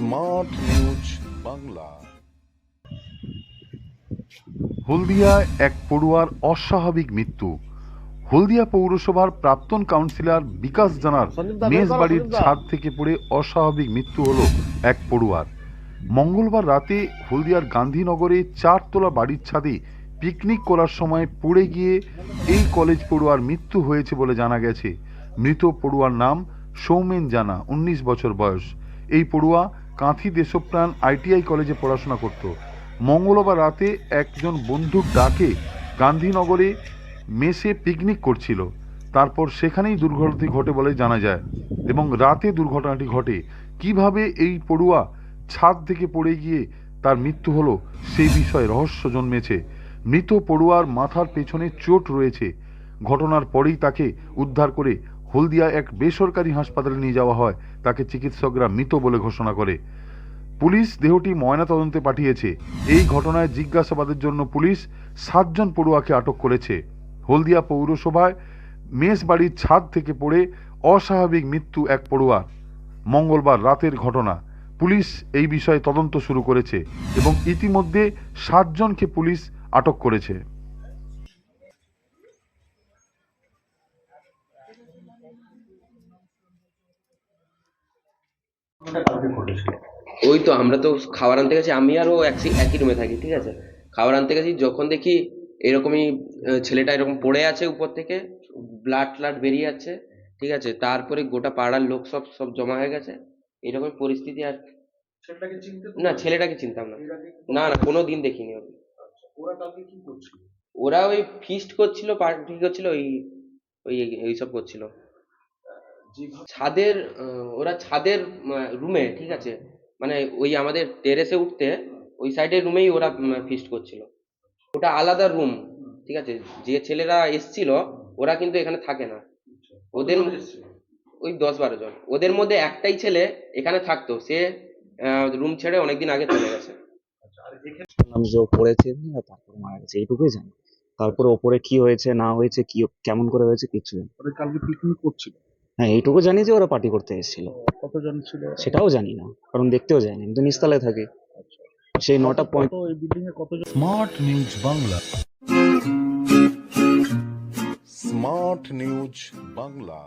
Smart news Bangla. হলদিয়ায় এক পড়ুয়ার অস্বাভাবিক মৃত্যু। হলদিয়া পৌরসভার প্রাক্তন কাউন্সিলর বিকাশ জানার মেজবাড়ির ছাদ থেকে পড়ে অস্বাভাবিক মৃত্যু হলো এক পড়ুয়ার। মঙ্গলবার রাতে হলদিয়ার গান্ধীনগরে চারতলা বাড়ির ছাদে পিকনিক করার সময় পড়ে গিয়ে এই কলেজ পড়ুয়ার মৃত্যু হয়েছে বলে জানা গেছে। মৃত পড়ুয়ার নাম সৌমেন জানা উনিশ বছর বয়স। এই পড়ুয়া কাঁথি দেশপ্রাণ আইটিআই কলেজে পড়াশোনা করত। মঙ্গলবার রাতে একজন বন্ধুর ডাকে গান্ধীনগরে মেসে পিকনিক করছিল। তারপর সেখানেই দুর্ঘটনাটি ঘটে বলে জানা যায় এবং রাতে দুর্ঘটনাটি ঘটে। কীভাবে এই পড়ুয়া ছাদ থেকে পড়ে গিয়ে তার মৃত্যু হলো সেই বিষয়ে রহস্য জন্মেছে। মৃত পড়ুয়ার মাথার পেছনে চোট রয়েছে। ঘটনার পরেই তাকে উদ্ধার করে হলদিয়া এক বেসরকারি হাসপাতালে নিয়ে যাওয়া হয়। তাকে চিকিৎসকরা মৃত বলে ঘোষণা করে। পুলিশ দেহটি ময়নাতদন্তে পাঠিয়েছে। এই ঘটনায় জিজ্ঞাসাবাদের জন্য পুলিশ সাতজন পড়ুয়াকে আটক করেছে। হলদিয়া পৌরসভায় মেস বাড়ির ছাদ থেকে পড়ে অস্বাভাবিক মৃত্যু এক পড়ুয়ার মঙ্গলবার রাতের ঘটনা। পুলিশ এই বিষয়ে তদন্ত শুরু করেছে এবং ইতিমধ্যে সাতজনকে পুলিশ আটক করেছে। ওই তো আমরা তো খাবার আনতে গেছি আমি আর ও একই রুমে থাকি ঠিক আছে? খাবার আনতে গেছি যখন দেখি এরকমই ছেলেটা এরকম পড়ে আছে উপর থেকে ব্লাড ট্লাড বেরিয়ে যাচ্ছে ঠিক আছে? তারপরে গোটা পাড়ার লোক সব সব জমা হয়ে গেছে এরকম পরিস্থিতি আর না ছেলেটাকে চিনতাম না। না না কোনো দিন দেখিনি ওকে। ওরা করছিল? ওরা ওই ফিস্ট করছিল পার্টি করছিল ওই ওই এইসব করছিল। ছাদের ওরা ছাদের রুমে ঠিক আছে? মানে ওই আমাদের টেরেসে উঠতে ওই সাইডের রুমেই ওরা ফিস্ট করছিল। ওটা আলাদা রুম ঠিক আছে? যে ছেলেরা এসছিল ওরা কিন্তু এখানে থাকে না। ওদের ওই দশ বারো জন। ওদের মধ্যে একটাই ছেলে এখানে থাকতো। সে রুম ছেড়ে অনেকদিন আগে চলে গেছে। শুনলাম যে ও পড়েছে আর তারপরে মারা গেছে। এইটুকুই জানি। তারপরে ওপরে কি হয়েছে না হয়েছে কি কেমন করে হয়েছে কিছু। কালকে পিকনিক করছিল। হ্যাঁ এইটুকু জানি যে ওরা পার্টি করতে এসেছিল। কতজন ছিল? সেটাও জানি না কারণ দেখতেও যায়নি। আমি তো নিচতলায় থাকি। সেই নটা পয়েন্ট ওই বিল্ডিং এ কতজন Smart News Bangla Smart News Bangla